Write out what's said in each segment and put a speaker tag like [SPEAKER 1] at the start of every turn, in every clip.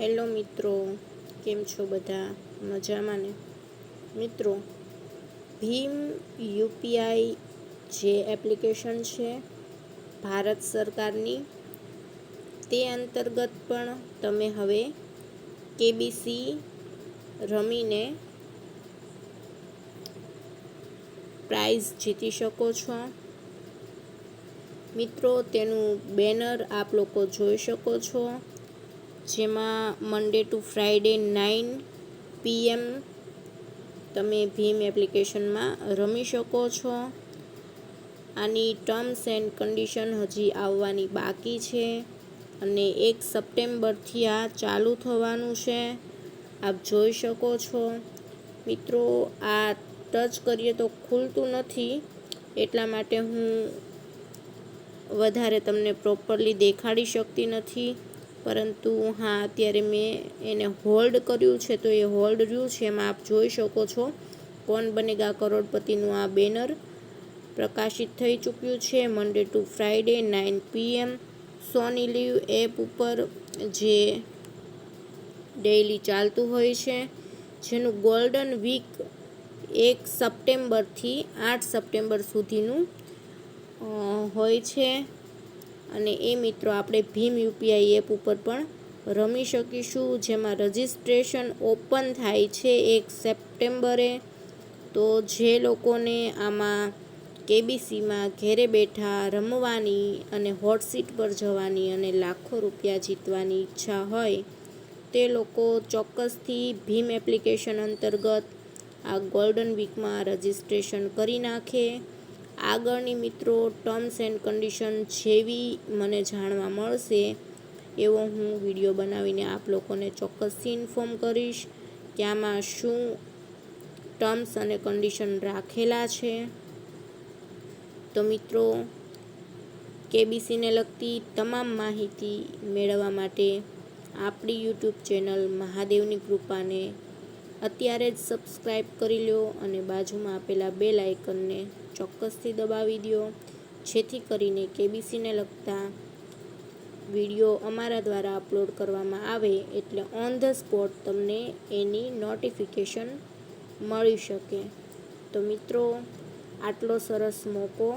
[SPEAKER 1] Hello મિત્રો, કેમ છો બધા? મજામાં ને? મિત્રો, ભીમ યુપીઆઈ જે એપ્લિકેશન છે ભારત સરકારની, તે અંતર્ગત પણ તમે હવે કેબીસી રમીને પ્રાઇઝ જીતી શકો છો. મિત્રો, તેનું બેનર આપ લોકો જોઈ શકો છો. જેમાં Monday to Friday nine PM તમે ભીમ એપ્લિકેશનમાં રમી શકો છો. આની ટર્મ્સ એન્ડ કન્ડિશન હજી આવવાની બાકી છે અને એક સપ્ટેમ્બરથી આ ચાલુ થવાનું છે. આપ જોઈ શકો છો. મિત્રો, આ ટચ કરીએ તો ખુલતું નથી. એટલા માટે હું વધારે તમને પ્રોપરલી દેખાડી શકતી નથી. પરંતુ હા, અત્યારે મેં એને હોલ્ડ કર્યું છે તો એ હોલ્ડ રહ્યું છે. એમાં આપ જોઈ શકો છો કોણ બનેગા કરોડપતિનું આ બેનર પ્રકાશિત થઈ ચૂક્યું છે. Monday to Friday nine PM Sony LIV app ઉપર જે ડેઈલી ચાલતું હોય છે, જેનું ગોલ્ડન વીક એક સપ્ટેમ્બરથી આઠ સપ્ટેમ્બર સુધીનું હોય છે. અને એ મિત્રો આપણે ભીમ યુપીઆઈ એપ ઉપર પણ રમી શકીશું, જેમાં રજિસ્ટ્રેશન ઓપન થાય છે એક સપ્ટેમ્બરે. તો જે લોકોને આમાં કેબીસીમાં ઘેરે બેઠા રમવાની અને હોટ સીટ પર જવાની અને લાખો રૂપિયા જીતવાની ઈચ્છા હોય, તે લોકો ચોક્કસથી ભીમ એપ્લિકેશન અંતર્ગત આ ગોલ્ડન વીકમાં રજિસ્ટ્રેશન કરી નાખે. આગળની મિત્રો ટર્મ્સ એન્ડ કન્ડિશન જેવી મને જાણવા મળશે, એવો હું વીડિયો બનાવીને આપ લોકોને ચોક્કસથી ઇન્ફોર્મ કરીશ કે આમાં શું ટર્મ્સ અને કન્ડિશન રાખેલા છે. તો મિત્રો, કેબીસીને લગતી તમામ માહિતી મેળવવા માટે આપણી યુટ્યુબ ચેનલ મહાદેવની કૃપાને અત્યારે જ સબસ્ક્રાઈબ કરી લો અને બાજુમાં આપેલા બે લાઇકનને ચોક્કસથી દબાવી દો જેથી કરીને કેબીસીને લગતા વીડિયો અમારા દ્વારા અપલોડ કરવામાં આવે એટલે ઓન ધ સ્પોટ તમને એની નોટિફિકેશન મળી શકે. તો મિત્રો, આટલો સરસ મોકો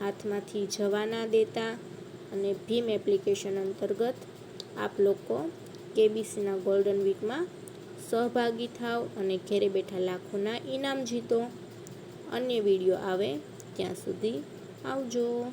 [SPEAKER 1] હાથમાંથી જવા ના દેતા અને ભીમ એપ્લિકેશન અંતર્ગત આપ લોકો કેબીસીના ગોલ્ડન વીકમાં સહભાગી થાવ અને ઘેરે બેઠા લાખોના ઇનામ જીતો. અન્ય વીડિયો આવે ત્યાં સુધી આવજો.